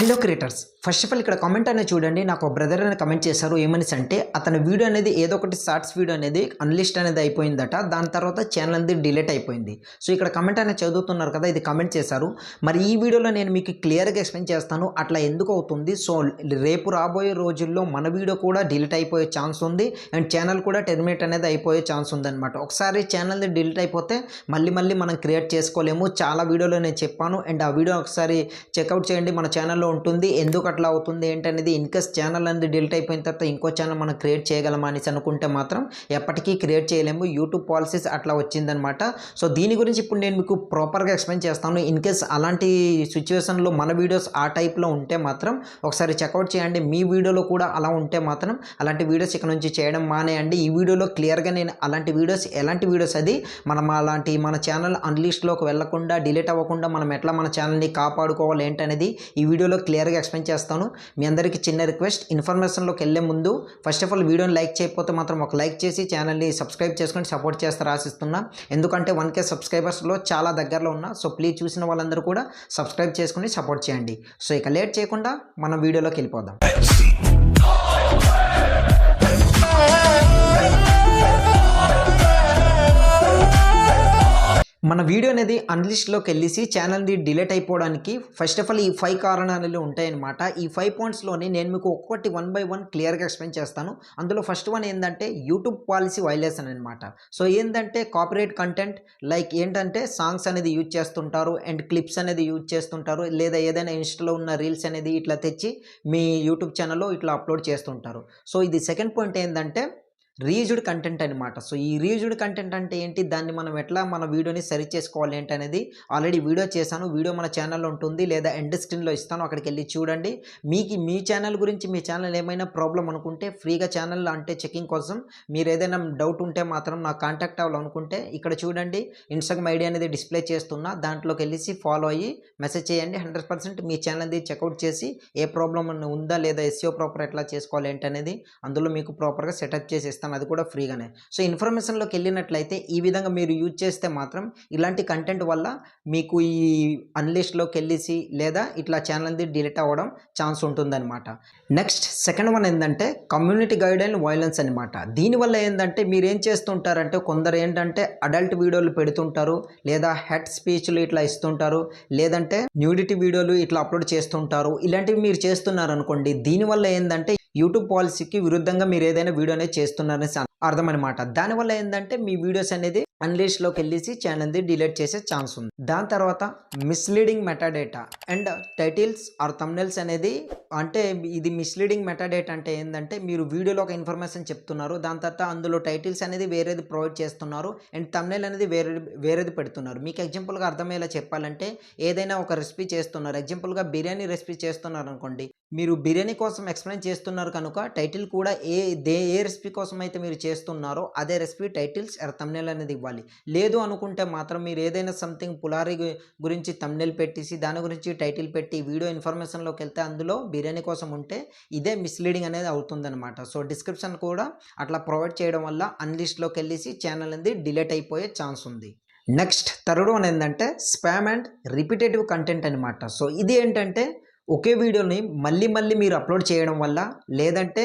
Hello creators, first of all ఇక్కడ comment అనేది చూడండి. నాకు బ్రదర్ అనేది కమెంట్ చేశారు. ఏమని అంటే అతని వీడియో అనేది ఏదో ఒకటి షార్ట్స్ వీడియో అనేది అన్లిస్ట్ అనేది అయిపోయిందట. దాని తర్వాత ఛానల్ అనేది డిలీట్ అయిపోయింది. సో ఇక్కడ కమెంట్ అనేది చదువుతున్నారు కదా ఇది కమెంట్ చేశారు. మరి ఈ వీడియోలో నేను మీకు క్లియర్గా ఎక్స్ప్లెయిన్ చేస్తాను. అట్లా ఎందుకు అవుతుంది? సో రేపు రాబోయే రోజుల్లో మన వీడియో కూడా డిలీట్ అయిపోయే ఛాన్స్ ఉంది. అండ్ ఛానల్ కూడా టెర్మినేట్ అనేది అయిపోయే ఛాన్స్ ఉందన్నమాట. ఒకసారి ఛానల్ డిలీట్ అయిపోతే మళ్ళీ మళ్ళీ మనం క్రియేట్ చేసుకోలేము. చాలా వీడియోలో నేను చెప్పాను. అండ్ ఆ వీడియో ఒకసారి చెక్అవుట్ చేయండి. మన ఛానల్లో ఉంటుంది. ఎందుకు అట్లా అవుతుంది ఏంటనేది ఇన్కేస్ ఛానల్ అనేది డిలీట్ అయిపోయిన తర్వాత ఇంకో ఛానల్ మనం క్రియేట్ చేయగలమా అనేసి అనుకుంటే మాత్రం ఎప్పటికీ క్రియేట్ చేయలేము. యూట్యూబ్ పాలసీస్ అట్లా వచ్చిందనమాట. సో దీని గురించి ఇప్పుడు నేను మీకు ప్రాపర్గా ఎక్స్ప్లెయిన్ చేస్తాను. ఇన్కేస్ అలాంటి సిచ్యువేషన్లో మన వీడియోస్ ఆ టైప్లో ఉంటే మాత్రం ఒకసారి చెక్అవుట్ చేయండి. మీ వీడియోలో కూడా అలా ఉంటే మాత్రం అలాంటి వీడియోస్ ఇక్కడ నుంచి చేయడం మానేయండి. ఈ వీడియోలో క్లియర్గా నేను అలాంటి వీడియోస్ ఎలాంటి వీడియోస్ అది? మనం అలాంటి మన ఛానల్ అన్లిస్ట్లోకి వెళ్ళకుండా డిలీట్ అవ్వకుండా మనం ఎట్లా మన ఛానల్ని కాపాడుకోవాలి ఏంటనేది ఈ వీడియోలో క్లియర్గా ఎక్స్ప్లెయిన్ చేస్తాను. మీ అందరికీ చిన్న రిక్వెస్ట్ ఇన్ఫర్మేషన్లోకి వెళ్ళే ముందు ఫస్ట్ ఆఫ్ ఆల్ వీడియోని లైక్ చేయకపోతే మాత్రం ఒక లైక్ చేసి ఛానల్ని సబ్స్క్రైబ్ చేసుకొని సపోర్ట్ చేస్తారు ఆశిస్తున్నా. ఎందుకంటే వన్ కే సబ్స్క్రైబర్స్లో చాలా దగ్గరలో ఉన్నా. సో ప్లీజ్ చూసిన వాళ్ళందరూ కూడా సబ్స్క్రైబ్ చేసుకుని సపోర్ట్ చేయండి. సో ఇక లేట్ చేయకుండా మనం వీడియోలోకి వెళ్ళిపోదాం. మన వీడియో అనేది అన్లిస్ట్లోకి వెళ్ళేసి ఛానల్ది డిలీట్ అయిపోవడానికి ఫస్ట్ ఆఫ్ ఆల్ ఈ ఫైవ్ కారణాలు ఉంటాయన్నమాట. ఈ ఫైవ్ పాయింట్స్లోని నేను మీకు ఒక్కొక్కటి వన్ బై వన్ క్లియర్గా ఎక్స్ప్లెయిన్ చేస్తాను. అందులో ఫస్ట్ వన్ ఏంటంటే యూట్యూబ్ పాలసీ వైలేషన్ అనమాట సో ఏంటంటే కాపరేట్ కంటెంట్ లైక్ ఏంటంటే సాంగ్స్ అనేది యూజ్ చేస్తుంటారు అండ్ క్లిప్స్ అనేది యూజ్ చేస్తుంటారు లేదా ఏదైనా ఇన్స్టాలో ఉన్న రీల్స్ అనేది ఇట్లా తెచ్చి మీ యూట్యూబ్ ఛానల్లో ఇట్లా అప్లోడ్ చేస్తుంటారు. సో ఇది సెకండ్ పాయింట్ ఏంటంటే రీజ్డ్ కంటెంట్ అనమాట సో ఈ రీజ్డ్ కంటెంట్ అంటే ఏంటి? దాన్ని మనం ఎట్లా మన వీడియోని సరి చేసుకోవాలి ఏంటి అనేది ఆల్రెడీ వీడియో చేశాను. వీడియో మన ఛానల్లో ఉంటుంది లేదా ఎండ్ స్క్రీన్లో ఇస్తాను. అక్కడికి వెళ్ళి చూడండి. మీకు మీ ఛానల్ గురించి మీ ఛానల్ ఏమైనా ప్రాబ్లం అనుకుంటే ఫ్రీగా ఛానల్ అంటే చెకింగ్ కోసం మీరు ఏదైనా డౌట్ ఉంటే మాత్రం నాకు కాంటాక్ట్ అవ్వాలనుకుంటే ఇక్కడ చూడండి. ఇన్స్టాగ్రామ్ ఐడి అనేది డిస్ప్లే చేస్తున్నా. దాంట్లోకి వెళ్ళేసి ఫాలో అయ్యి మెసేజ్ చేయండి. హండ్రెడ్ పర్సెంట్ మీ అనేది చెక్అవుట్ చేసి ఏ ప్రాబ్లం ఉందా లేదా ఎస్ఈఓ ప్రాపర్ ఎట్లా చేసుకోవాలి ఏంటనేది అందులో మీకు ప్రాపర్గా సెటప్ చేసేస్తాను. ఇస్తాను అది కూడా ఫ్రీగానే. సో ఇన్ఫర్మేషన్లోకి వెళ్ళినట్లయితే ఈ విధంగా మీరు యూజ్ చేస్తే మాత్రం ఇలాంటి కంటెంట్ వల్ల మీకు ఈ అన్లిస్ట్లోకి వెళ్ళేసి లేదా ఇట్లా ఛానల్ది డిలీట్ అవ్వడం ఛాన్స్ ఉంటుందన్నమాట. నెక్స్ట్ సెకండ్ వన్ ఏంటంటే కమ్యూనిటీ గైడ్లైన్ వైలెన్స్ అనమాట దీనివల్ల ఏంటంటే మీరు ఏం చేస్తుంటారంటే కొందరు ఏంటంటే అడల్ట్ వీడియోలు పెడుతుంటారు లేదా హెడ్ స్పీచ్లు ఇట్లా ఇస్తుంటారు లేదంటే న్యూడిటీ వీడియోలు ఇట్లా అప్లోడ్ చేస్తుంటారు. ఇలాంటివి మీరు చేస్తున్నారు అనుకోండి దీనివల్ల ఏంటంటే యూట్యూబ్ పాలసీకి విరుద్ధంగా మీరు ఏదైనా వీడియో అనేది చేస్తున్నారనేసి అర్థం అనమాట దానివల్ల ఏంటంటే మీ వీడియోస్ అనేది అన్లిస్ట్లోకి వెళ్ళేసి ఛానల్ది డిలీట్ చేసే ఛాన్స్ ఉంది. దాని తర్వాత misleading metadata and titles or thumbnails అనేది అంటే ఇది మిస్లీడింగ్ మెటాడేటా అంటే ఏంటంటే మీరు వీడియోలో ఒక ఇన్ఫర్మేషన్ చెప్తున్నారు దాని తర్వాత అందులో టైటిల్స్ అనేది వేరేది ప్రొవైడ్ చేస్తున్నారు అండ్ తమ్నెల్ అనేది వేరే వేరేది పెడుతున్నారు. మీకు ఎగ్జాంపుల్గా అర్థమయ్యేలా చెప్పాలంటే ఏదైనా ఒక రెసిపీ చేస్తున్నారు. ఎగ్జాంపుల్గా బిర్యానీ రెసిపీ చేస్తున్నారు అనుకోండి మీరు బిర్యానీ కోసం ఎక్స్ప్లెయిన్ చేస్తున్నారు కనుక టైటిల్ కూడా ఏ దే ఏ రెసిపీ కోసం అయితే మీరు చేస్తున్నారో అదే రెసిపీ టైటిల్స్ తమ్నెల్ అనేది ఇవ్వాలి. లేదు అనుకుంటే మాత్రం మీరు ఏదైనా సంథింగ్ పులారి గురించి తమ్నెల్ పెట్టేసి దాని గురించి టైటిల్ పెట్టి వీడియో ఇన్ఫర్మేషన్లోకి వెళ్తే అందులో బిర్యానీ కోసం ఉంటే ఇదే మిస్లీడింగ్ అనేది అవుతుందన్నమాట. సో డిస్క్రిప్షన్ కూడా అట్లా ప్రొవైడ్ చేయడం వల్ల అన్లిస్ట్లోకి వెళ్ళేసి ఛానల్ అనేది డిలీట్ అయిపోయే ఛాన్స్ ఉంది. నెక్స్ట్ థర్డ్ వన్ ఏంటంటే స్పామ్ అండ్ రిపీటేటివ్ కంటెంట్ అనమాట సో ఇది ఏంటంటే ఒకే వీడియోని మళ్ళీ మళ్ళీ మీరు అప్లోడ్ చేయడం వల్ల లేదంటే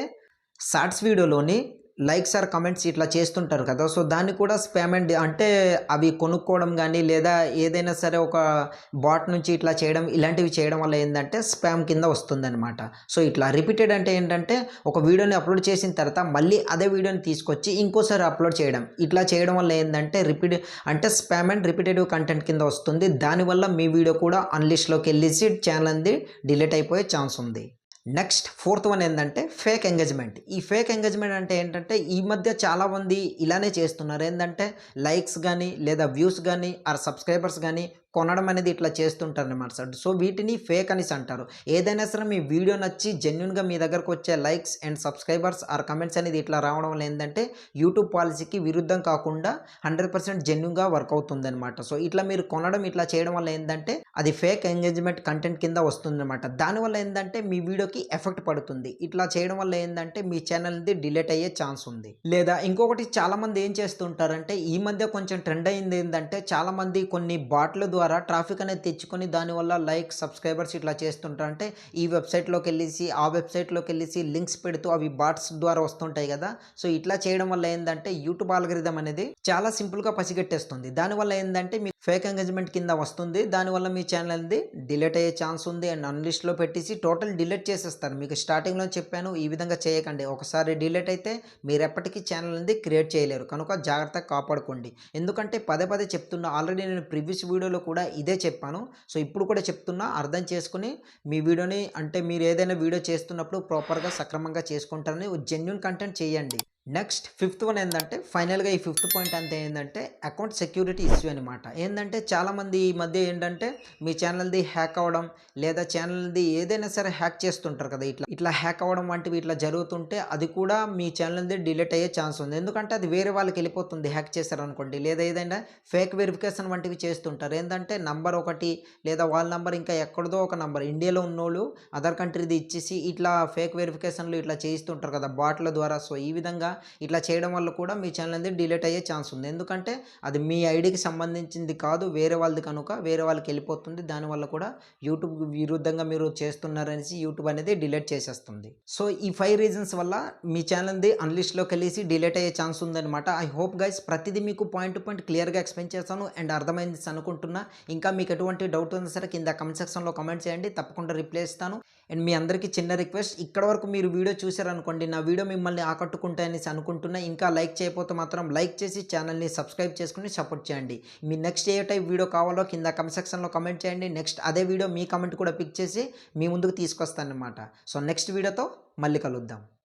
షార్ట్స్ వీడియోలోని లైక్స్ ఆర్ కమెంట్స్ ఇట్లా చేస్తుంటారు కదా. సో దాన్ని కూడా స్పామ్ అండ్ అంటే అవి కొనుక్కోవడం కానీ లేదా ఏదైనా సరే ఒక బాట్ నుంచి ఇట్లా చేయడం ఇలాంటివి చేయడం వల్ల ఏంటంటే స్పామ్ కింద వస్తుందన్నమాట. సో ఇట్లా రిపీటెడ్ అంటే ఏంటంటే ఒక వీడియోని అప్లోడ్ చేసిన తర్వాత మళ్ళీ అదే వీడియోని తీసుకొచ్చి ఇంకోసారి అప్లోడ్ చేయడం. ఇట్లా చేయడం వల్ల ఏంటంటే రిపీట్ అంటే స్పామ్ అండ్ రిపీటెటివ్ కంటెంట్ కింద వస్తుంది. దానివల్ల మీ వీడియో కూడా అన్లిస్ట్లోకి వెళ్ళేసి ఛానల్ అంది డిలీట్ అయిపోయే ఛాన్స్ ఉంది. నెక్స్ట్ ఫోర్త్ వన్ ఏంటంటే ఫేక్ ఎంగేజ్మెంట్. ఈ ఫేక్ ఎంగేజ్మెంట్ అంటే ఏంటంటే ఈ మధ్య చాలామంది ఇలానే చేస్తున్నారు. ఏంటంటే లైక్స్ కానీ లేదా వ్యూస్ కానీ ఆర్ సబ్స్క్రైబర్స్ కానీ కొనడం అనేది ఇట్లా చేస్తుంటారు అనమాట సార్. సో వీటిని ఫేక్ అనేసి అంటారు. ఏదైనా సరే మీ వీడియో నచ్చి జెన్యున్గా మీ దగ్గరకు వచ్చే likes and subscribers or comments అనేది ఇట్లా రావడం వల్ల ఏంటంటే యూట్యూబ్ పాలసీకి విరుద్ధం కాకుండా హండ్రెడ్ పర్సెంట్ జెన్యున్గా వర్క్ అవుతుంది అనమాట సో ఇట్లా మీరు కొనడం ఇట్లా చేయడం వల్ల ఏంటంటే అది ఫేక్ ఎంగేజ్మెంట్ కంటెంట్ కింద వస్తుంది అనమాట దానివల్ల ఏంటంటే మీ వీడియోకి ఎఫెక్ట్ పడుతుంది. ఇట్లా చేయడం వల్ల ఏంటంటే మీ ఛానల్ది డిలీట్ అయ్యే ఛాన్స్ ఉంది. లేదా ఇంకొకటి చాలామంది ఏం చేస్తుంటారంటే ఈ మధ్య కొంచెం ట్రెండ్ అయింది ఏంటంటే చాలామంది కొన్ని బాట్ల ద్వారా ద్వారా ట్రాఫిక్ అనేది తెచ్చుకొని దానివల్ల లైక్ సబ్స్క్రైబర్స్ ఇట్లా చేస్తుంటారంటే ఈ వెబ్సైట్లోకి వెళ్ళేసి ఆ వెబ్సైట్లోకి వెళ్ళేసి లింక్స్ పెడుతూ అవి బాట్స్ ద్వారా వస్తుంటాయి కదా. సో ఇట్లా చేయడం వల్ల ఏంటంటే యూట్యూబ్ ఆల్గరిథం అనేది చాలా సింపుల్గా పసిగట్టేస్తుంది. దానివల్ల ఏంటంటే మీకు ఫేక్ ఎంగేజ్మెంట్ కింద వస్తుంది. దానివల్ల మీ ఛానల్ అనేది డిలీట్ అయ్యే ఛాన్స్ ఉంది. అండ్ అన్లిస్ట్లో పెట్టేసి టోటల్ డిలీట్ చేసేస్తారు. మీకు స్టార్టింగ్లో చెప్పాను ఈ విధంగా చేయకండి. ఒకసారి డిలీట్ అయితే మీరు ఎప్పటికీ ఛానల్ అనేది క్రియేట్ చేయలేరు. కనుక జాగ్రత్తగా కాపాడుకోండి. ఎందుకంటే పదే పదే చెప్తున్నా ఆల్రెడీ నేను ప్రీవియస్ వీడియోలో కూడా ఇదే చెప్పాను. సో ఇప్పుడు కూడా చెప్తున్నా అర్థం చేసుకుని మీ వీడియోని అంటే మీరు ఏదైనా వీడియో చేస్తున్నప్పుడు ప్రాపర్గా సక్రమంగా చేసుకుంటారని జెన్యున్ కంటెంట్ చేయండి. నెక్స్ట్ ఫిఫ్త్ వన్ ఏంటంటే ఫైనల్గా ఈ ఫిఫ్త్ పాయింట్ అంతా ఏంటంటే అకౌంట్ సెక్యూరిటీ ఇష్యూ అనమాట ఏంటంటే చాలామంది ఈ మధ్య ఏంటంటే మీ ఛానల్ది హ్యాక్ అవ్వడం లేదా ఛానల్ది ఏదైనా సరే హ్యాక్ చేస్తుంటారు కదా ఇట్లా ఇట్లా హ్యాక్ అవ్వడం వంటివి ఇట్లా జరుగుతుంటే అది కూడా మీ ఛానల్ది డిలీట్ అయ్యే ఛాన్స్ ఉంది. ఎందుకంటే అది వేరే వాళ్ళకి వెళ్ళిపోతుంది హ్యాక్ చేశారనుకోండి లేదా ఏదైనా ఫేక్ వెరిఫికేషన్ వంటివి చేస్తుంటారు. ఏంటంటే నంబర్ ఒకటి లేదా వాళ్ళ నంబర్ ఇంకా ఎక్కడదో ఒక నంబర్ ఇండియాలో ఉన్నోళ్ళు అదర్ కంట్రీది ఇచ్చేసి ఇట్లా ఫేక్ వెరిఫికేషన్లు ఇట్లా చేయిస్తుంటారు కదా బాట్ల ద్వారా. సో ఈ విధంగా ఇట్లా చేయడం వల్ల కూడా మీ ఛానల్ అనేది డిలీట్ అయ్యే ఛాన్స్ ఉంది. ఎందుకంటే అది మీ ఐడికి సంబంధించింది కాదు వేరే వాళ్ళది కనుక వేరే వాళ్ళకి వెళ్ళిపోతుంది. దానివల్ల కూడా యూట్యూబ్ విరుద్ధంగా మీరు చేస్తున్నారనేసి యూట్యూబ్ అనేది డిలీట్ చేసేస్తుంది. సో ఈ ఫైవ్ రీజన్స్ వల్ల మీ ఛానల్ది అన్లిస్ట్లోకి వెళ్ళేసి డిలీట్ అయ్యే ఛాన్స్ ఉందన్నమాట. ఐ హోప్ గైస్ ప్రతిదీ మీకు పాయింట్ టు పాయింట్ క్లియర్గా ఎక్స్ప్లెయిన్ చేస్తాను అండ్ అర్థమైంది అనుకుంటున్నా. ఇంకా మీకు ఎటువంటి డౌట్ ఉన్నా సరే కింద కమెంట్ సెక్షన్లో కమెంట్ చేయండి. తప్పకుండా రిప్లై ఇస్తాను. అండ్ మీ అందరికీ చిన్న రిక్వెస్ట్ ఇక్కడ వరకు మీరు వీడియో చూసారనుకోండి నా వీడియో మిమ్మల్ని ఆకట్టుకుంటాయనేసి అనుకుంటున్నా ఇంకా లైక్ చేయకపోతే మాత్రం లైక్ చేసి ఛానల్ని సబ్స్క్రైబ్ చేసుకుని సపోర్ట్ చేయండి. మీ నెక్స్ట్ ఏ టైప్ వీడియో కావాలో కింద కమెంట్ సెక్షన్లో కమెంట్ చేయండి నెక్స్ట్ అదే వీడియో మీ కమెంట్ కూడా పిక్ చేసి మీ ముందుకు తీసుకొస్తానమాట సో నెక్స్ట్ వీడియోతో మళ్ళీ కలుద్దాం.